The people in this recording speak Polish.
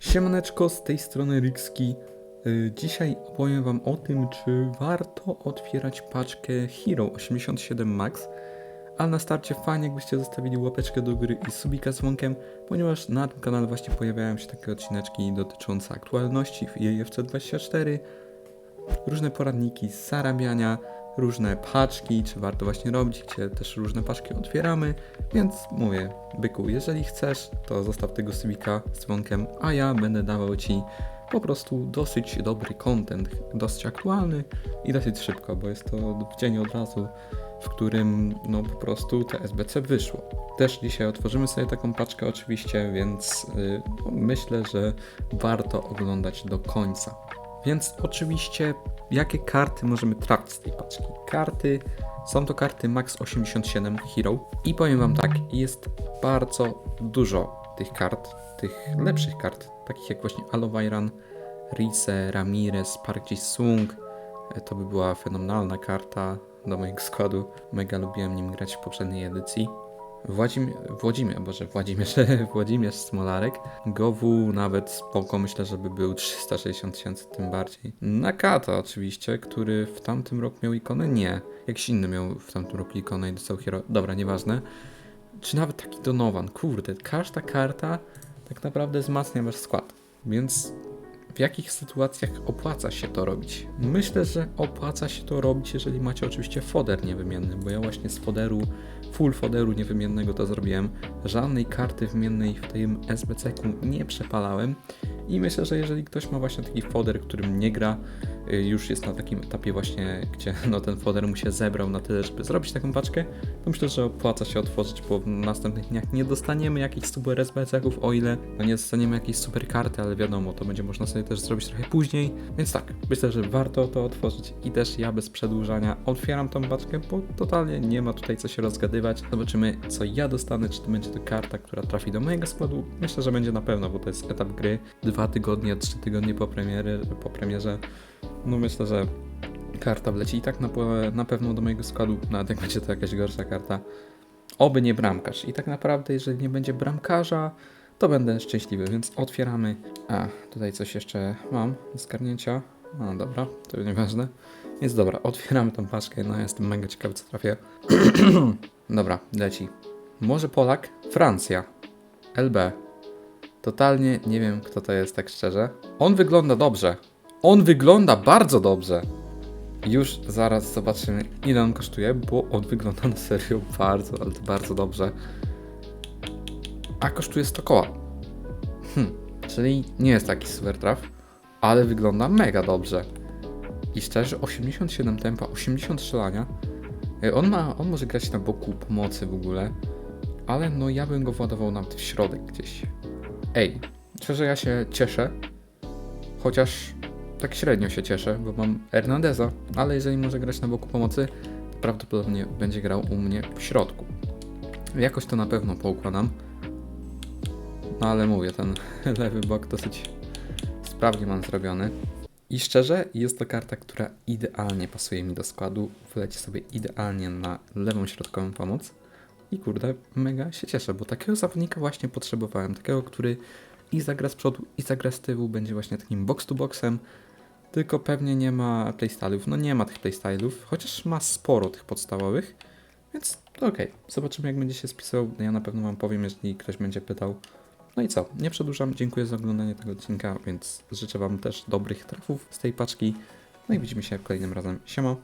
Siemaneczko, z tej strony Rikski. Y, Dzisiaj opowiem wam o tym, czy warto otwierać paczkę Hero 87 Max. Ale na starcie fajnie jakbyście zostawili łapeczkę do góry i subika z dzwonkiem, ponieważ na tym kanale właśnie pojawiają się takie odcineczki dotyczące aktualności w EFC 24, różne poradniki z zarabiania, różne paczki, czy warto właśnie robić, gdzie też różne paczki otwieramy, więc mówię, byku, jeżeli chcesz, to zostaw tego subika z dzwonkiem, a ja będę dawał Ci po prostu dosyć dobry content, dosyć aktualny i dosyć szybko, bo jest to w dzień od razu, w którym no po prostu te SBC wyszło. Też dzisiaj otworzymy sobie taką paczkę oczywiście, więc y, no, myślę, że warto oglądać do końca. Więc oczywiście, jakie karty możemy trafić z tej paczki? Karty, są to karty Max 87 Hero i powiem Wam tak, jest bardzo dużo tych kart, tych lepszych kart, takich jak właśnie Alovairan, Rize, Ramirez, Park Ji-sung. E, To by była fenomenalna karta do mojego składu. Mega lubiłem nim grać w poprzedniej edycji. Władzim, Włodzimierz, boże, Włodzimierz, Włodzimierz Smolarek. Gowu nawet spoko, myślę, żeby był 360 tysięcy, tym bardziej. Nakata oczywiście, który w tamtym roku miał ikonę? Nie. Jakiś inny miał w tamtym roku ikonę i dostał hero. Dobra, nieważne. Czy nawet taki Donovan, kurde, każda karta tak naprawdę wzmacnia wasz skład. Więc w jakich sytuacjach opłaca się to robić? Myślę, że opłaca się to robić, jeżeli macie oczywiście foder niewymienny, bo ja właśnie z foderu, full foderu niewymiennego to zrobiłem. Żadnej karty wymiennej w tym SBC-ku nie przepalałem i myślę, że jeżeli ktoś ma właśnie taki foder, którym nie gra, już jest na takim etapie właśnie, gdzie no ten foder mu się zebrał na tyle, żeby zrobić taką paczkę, to myślę, że opłaca się otworzyć, bo w następnych dniach nie dostaniemy jakichś super SBC-ków, o ile no nie dostaniemy jakiejś super karty, ale wiadomo, to będzie można sobie też zrobić trochę później, więc tak, myślę, że warto to otworzyć i też ja bez przedłużania otwieram tą paczkę, bo totalnie nie ma tutaj co się rozgadywać. Zobaczymy, co ja dostanę, czy to będzie to karta, która trafi do mojego składu. Myślę, że będzie na pewno, bo to jest etap gry, dwa tygodnie, trzy tygodnie po, po premierze. No myślę, że karta wleci i tak na, na pewno do mojego składu, nawet jak będzie to jakaś gorsza karta. Oby nie bramkarz. I tak naprawdę, jeżeli nie będzie bramkarza, to będę szczęśliwy, więc otwieramy. A, tutaj coś jeszcze mam do zgarnięcia. A, dobra, to nieważne. Więc dobra, otwieramy tą paczkę. No, jestem mega ciekawy, co trafię. dobra, leci. Może Polak? Francja. LB. Totalnie nie wiem, kto to jest, tak szczerze. On wygląda dobrze. On wygląda bardzo dobrze. Już zaraz zobaczymy, ile on kosztuje, bo on wygląda na serio bardzo, ale bardzo dobrze. A kosztuje 100 koła. Hm, czyli nie jest taki super traf, ale wygląda mega dobrze. I szczerze, 87 tempa, 80 strzelania. E, On ma, on może grać na boku pomocy w ogóle, ale no ja bym go władował nawet w środek gdzieś. Ej, szczerze ja się cieszę, chociaż tak średnio się cieszę, bo mam Hernandeza, ale jeżeli może grać na boku pomocy, prawdopodobnie będzie grał u mnie w środku. Jakoś to na pewno poukładam. No ale mówię, ten lewy bok dosyć sprawnie mam zrobiony. I szczerze, jest to karta, która idealnie pasuje mi do składu. Wleci sobie idealnie na lewą środkową pomoc. I kurde, mega się cieszę, bo takiego zawodnika właśnie potrzebowałem. Takiego, który i zagra z przodu, i zagra z tyłu, będzie właśnie takim box to boxem. Tylko pewnie nie ma playstylów. No nie ma tych playstylów, chociaż ma sporo tych podstawowych. Więc okej. Zobaczymy jak będzie się spisał. Ja na pewno wam powiem, jeżeli ktoś będzie pytał. No i co? Nie przedłużam. Dziękuję za oglądanie tego odcinka, więc życzę wam też dobrych trafów z tej paczki. No i widzimy się kolejnym razem. Siema.